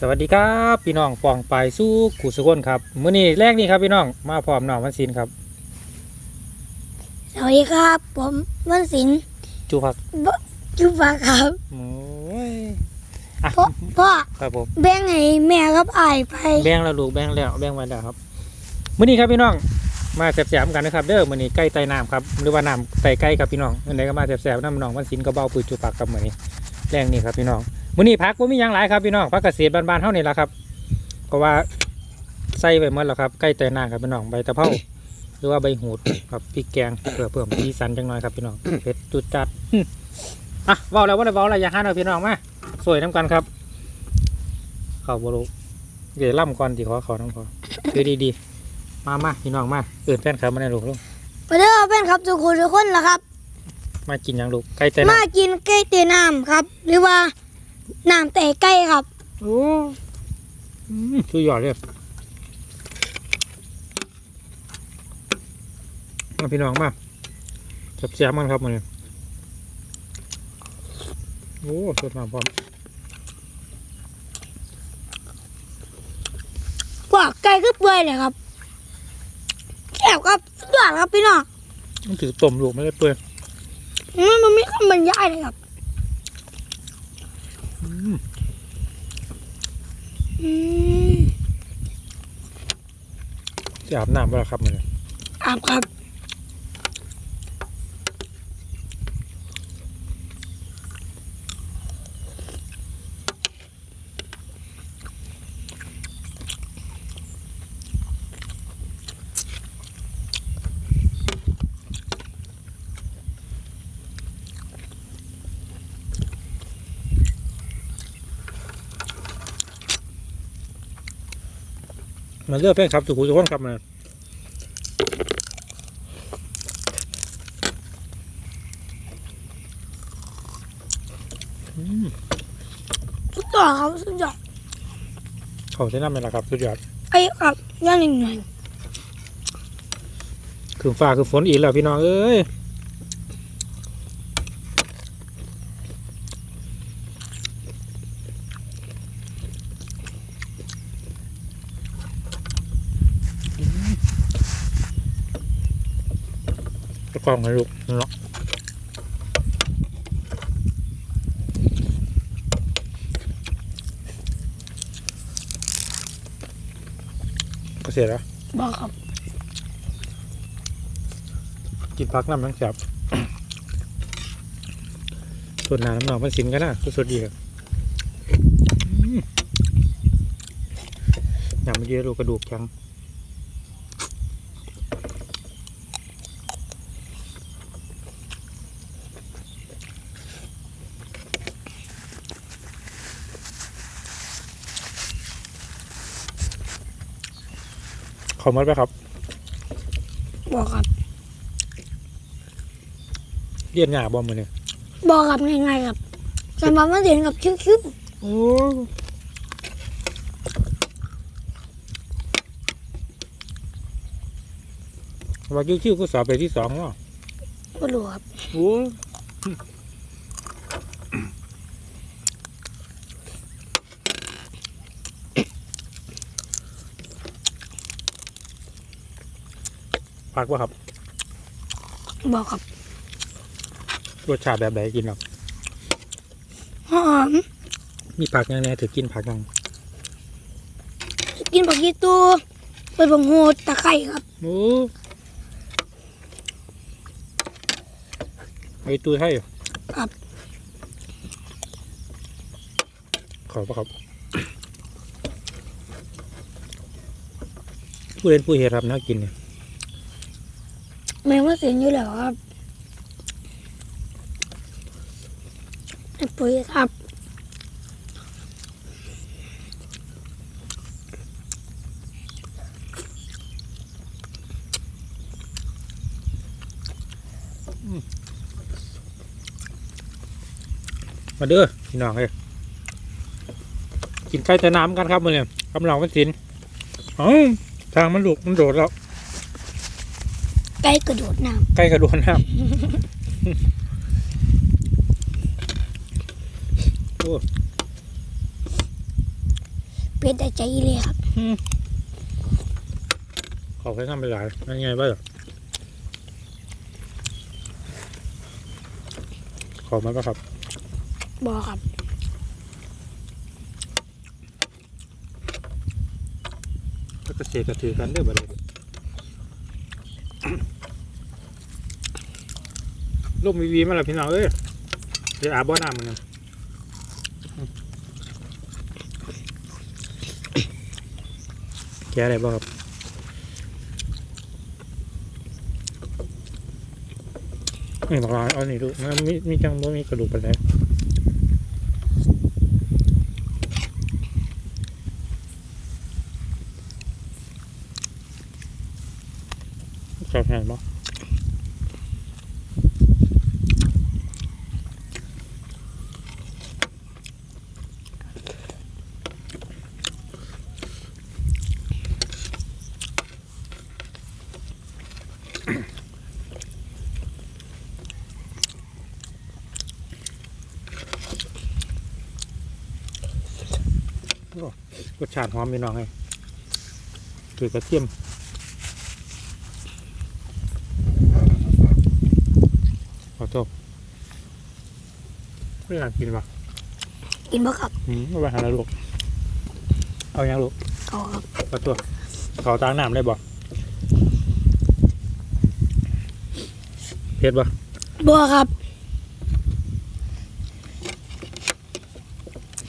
สวัสดีครับพี่น้องปองไปายสู้กูสุกคนครับมื้อนี้แรกนี่ครับพี่น้องมาพร้อมน้องวันศิลป์ครับ สวัสดีครับ ผมวันศิลป์จูพักบจุบาครับโอ้ยอะพ่อพ่อครับผมแบ่งให้แม่ครับอายไปแบ่งแล้วลูกแบ่งแล้วแบ่งไว้แล้วครับมื้อนี้ครับพี่น้องมาแซ่บๆกันนะครับเด้อมื้อนี้ใกล้ไต่น้ำครับหรือว่าน้ำไต่ใกล้ครับพี่น้องอันใดก็มาแซ่บๆน้ำน้องวันศิลป์ก็เบาปืนจูปักกับมื้อนี้แรงนี่ครับพี่น้อง มื้อนี้พักบ่มีหยังหลายครับพี่น้องพักเกษตรบ้านๆเฮานี่ล่ะครับก็ว่าใส่ไว้หมดแล้วครับใกล้ไต่น้ำครับพี่น้องใบตะเภาหรือว่าใบหูดครับพริกแกงเพื่อเพิ่มสีสันจังหน่อยครับพี่น้องเผ็ดจุดจัดอืมอะเว้าแล้วว่าอะไรเว้าอะไรอย่าห้าเอาพี่น้องมาสวยน้ำกันครับ เข้าบรุเดี๋ยวล่ำก่อนที่ขอขอน้องพอคือดีๆ มามาพี่น้องมาเอื่นแฟนครับมาในลูกลูกมาเด้อเป็นครับทุกคนทุกคนละครับ มากินหยังลูกไก่แต่มาน้กินไก่เตน้ำครับ หรือว่า น้ำแต่ไก่ครับำโอ้อืมสุดยอดเลยมาพี่น้องมาจับแซมมันครับมันโอ้สดมาพร้อมว่าไก่ก็เปื่อยเลยครับแซ่บครับสุดยอดครับพี่น้องมันถือต้มลูกไม่ได้เปื่อยมันมันมีคำบรรยายเลยครับ อืม อืม จะอาบน้ำเวลาครับมันอาบครับ มันเลือกแป้งครับสุขุมสุขนครับมันสุดยอดครับสุดยอดเขาใช้น้ำเป็นละครับสุดยอดไอ้ครับย่างหนึ่งหน่อยคือฟ้าคือฝนอีกแล้วพี่น้องเอ้ย กล้องให้ลูกเนาะก็เสร็จแล้วบอกครับ กินพักน้ำนังแสบส่วนหนาน้ำหนองมันสินกันนะสดๆดีครับอืมอย่างเมื่อกี้ดูกระดูกแข็ง ขอมัดไปครับบอกครับเรียนหยาบอมมาเนี่ยบอกครับง่ายๆครับสำหรับวันศิลป์กับคิ้วโอ้ว่าคิ้วๆก็สอบไปที่สองเนาะๆบ่รู้ครับ โอ้ ผักว่าครับบอกครับรสชาติแบบไหนกินครับหอมมีผักยังไงถือกินผักยังกินผักกีตูเป็นผงโหดตะไคร้ครับโอ้ไอตัวให้เหรอครับ ขอบปะครับผู้เล่นผู้เฮ็ดครับน่ากินเนี่ย แม่ว่าเสียงอยู่แล้วครับปุ๋ยครับมาเด้อพี่น้องเอ้ยกินไก่แต่น้ำกันครับมื่อเนี่ยกำลังมันสินอ้าทางมันหลุกมันโดดแล้ว ไก่กระโดดน้ไก่กระโดดน้ำ โอ้ผ็ดแต่ใจเลยครับ ขอให้ทำไปหลายนั่นไงบ้างขอมาป่ะครับ บอครับ ก็กระเสกกระถือกันเด้อบัดนี้ ลูกมีวีมาแล้วพี่น้องเอ้ยเดี๋ยวอาบบ่อน้ำมันกันแกอะไรบ้างครับนี่บอกว่าเอานี่ดูมันมีมีจังบ่มีกระดูกไปันไดแซ่บแห้งบ่ รสชาติหอมพี่น้องไงเกลือกระเทียมขอโทษไม่อยากกินว่ะกินบ่ครับอืมเอาไปหาแล้วลูกเอายังลูกเอาครับขอตัวขอตางน้ำได้บ่ ผ็ดบ่บอครับ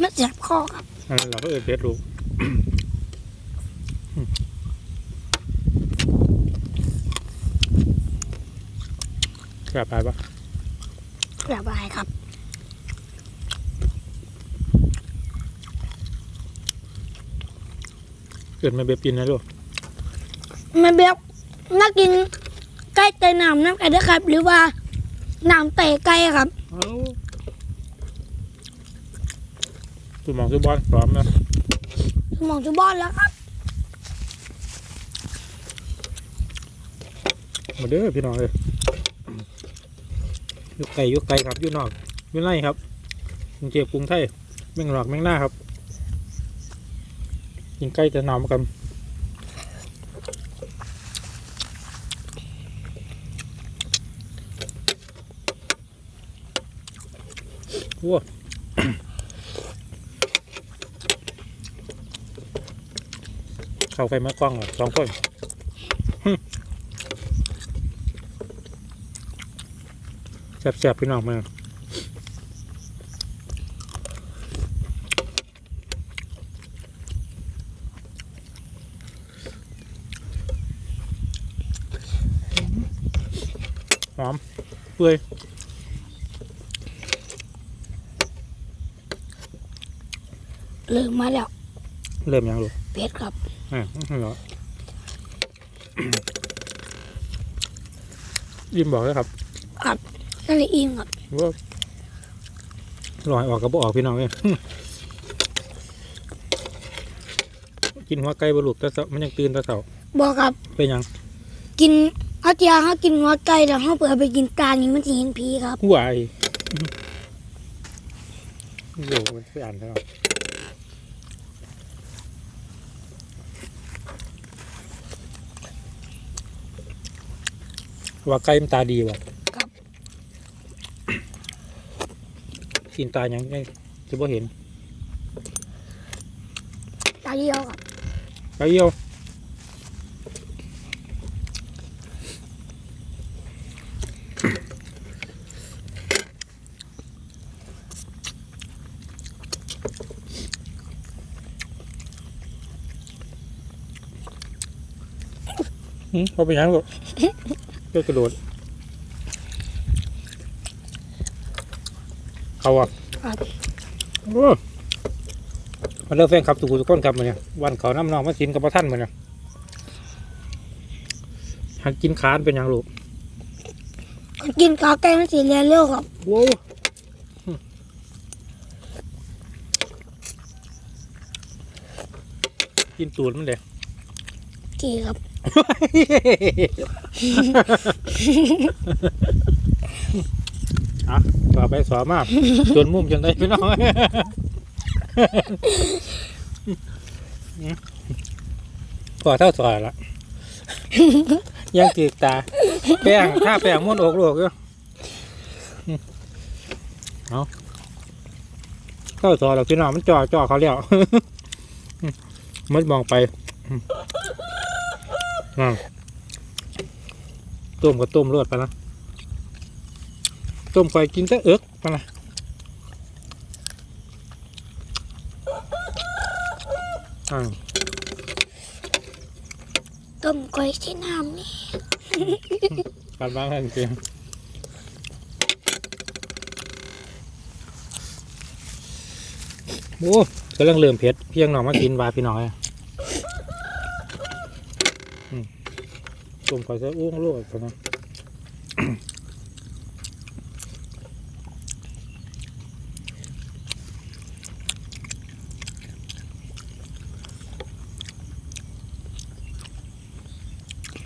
มันเสียบคอครับอันนั้นเราก็เออเผ็ดลูกกลับไปปะระบายครับเกิดมาเบบกินนะลูกมันแบบน่ากิน ไก่เตยน้ำน้ำไก่ด้วยครับ หรือว่าน้ำเตะไก่ครับเอาสุดหมองสุดบอลพร้อมนะสมองจุบอลแล้วครับมาเด้อพี่น้องเลยอยุกไก่อยุกไก่ครับอยุนอกอยุไนครับกรุงเทพกรุงไทยแม่งหลอกแม่งหน้าครับกินไก่จะหนาวมากันว้า เข้าไฟมากล้องเหรอสองคนแซ่บๆพี่น้องมาหอมเปื่อยเริ่มมาแล้ว เริ่มยังลูกเผ็ดครับอ่าเหรอ ยิ้มบอกเลยครับนั่นเลยอิงครับว่าลอยออกกับบ่ออกพี่น้องเอ้ยกินหัวไก่บลูกแตะเสามันยังตื่นแตะเสาบอครับ เป็นหยัง กินเขาเจียเขากินหัวไก่แล้วเขาเปิดไปกินตานี่มันจะเห็นผีครับหัวไอโยมันไปอ่านแล้ว ว่าไก่มันตาดีว่ะครับกินตายังไงจะบ่เห็น ตาเดียวครับไก่เยี่ยวหืมเขาไปยังลูก เพื่อกระโดดเขาอะครับโอ้มาเลิกแฟนครับทุกคนทุกคนครับมาเนี่ยวันเขาน้ำนองมาสินกับพระท่านมาเนี่ยหันกินขานเป็นหยังลูกกินขาไก่มันสีเรียนเร็วครับโว้วกินตูดมันเลยกี่ครับ อะต่อไปสอมากจนมุมจนได้พี่น้องพอเท่าสอยละยังจืดตา แป้งถ้าแป้งม้วนอกโลกอยู่เอาเท่าสอยหรอกพี่น้องมันจ่อจ่อเขาแล้วมันมองไป ต้มก็ต้มรวดไปนะต้มไปกินแต่เอิกไปนะอ่าต้มก้อยที่น้ำนี่การบ้านกันจริงโอ้กำลังเริ่มเผ็ดเพียงหน่อมากินวาพี่น้อยอะอืม ต้มก่อยซะอ้วงโลดกันนะ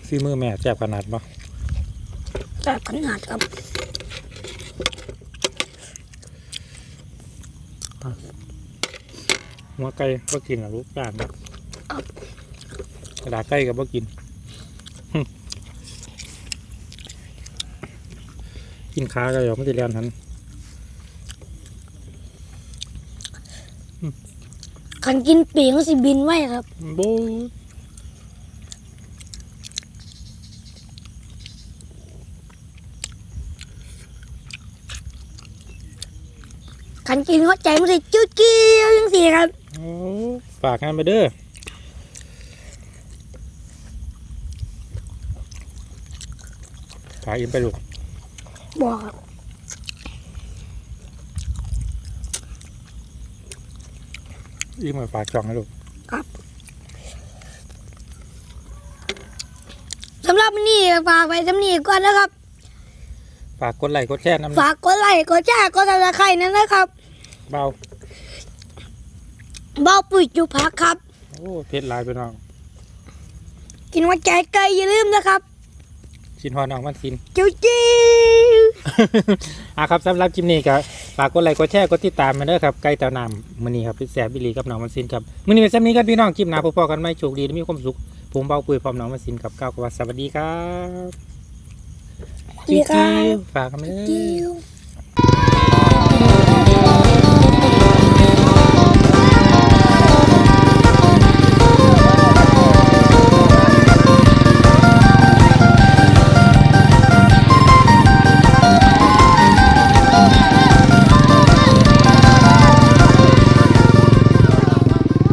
ซีมือแม่แซ่บขนาดปะแบบขนาดครับหัวไก่ก็กินอะลูกจานนะกระดาษไก่กับบ่กิน กินขาก็เดี๋ยวไม่ติเรียนทันขันกินปีกก็สิบินไว้ครับโบขันกินเข้าใจมันสิจิ้วจิ้วยังสิครับโอ้ฝากงานไปเด้อฝากอินไปลูก บอกครับอินมาฝากช่องนะลูกสำหรับวันนี้ฝากไว้สำนีก่อนนะครับ ฝากกดไลค์กดแชร์น้ำฝากกดไลค์กดแชร์กดซับสไครต์นั่นนะครับเบาเบาปุ๋ยจุพักครับ โอ้เผ็ดหลายไปน้องกินหัวใจไก่อย่าลืมนะครับ ชินฮอน้องมันสินจิ้วจิ้วอะครับสำหรับคลิปนี้ก็ฝากกดไลค์กดแชร์กดติดตามมาเด้อครับไก่เต่าน้ำมื้อนี้ครับพี่แสบบิลีกับน้องมันสินครับมื้อนี้เป็นซ้ำนี้กันพี่น้องคลิปหน้าพบกันใหม่โชคดีและมีความสุขผมเบาปุยพร้อมน้องมันสินกับก้าวกวัดสวัสดีครับสวัสดีครับจิ๊วๆฝากกันเลยจิ้ว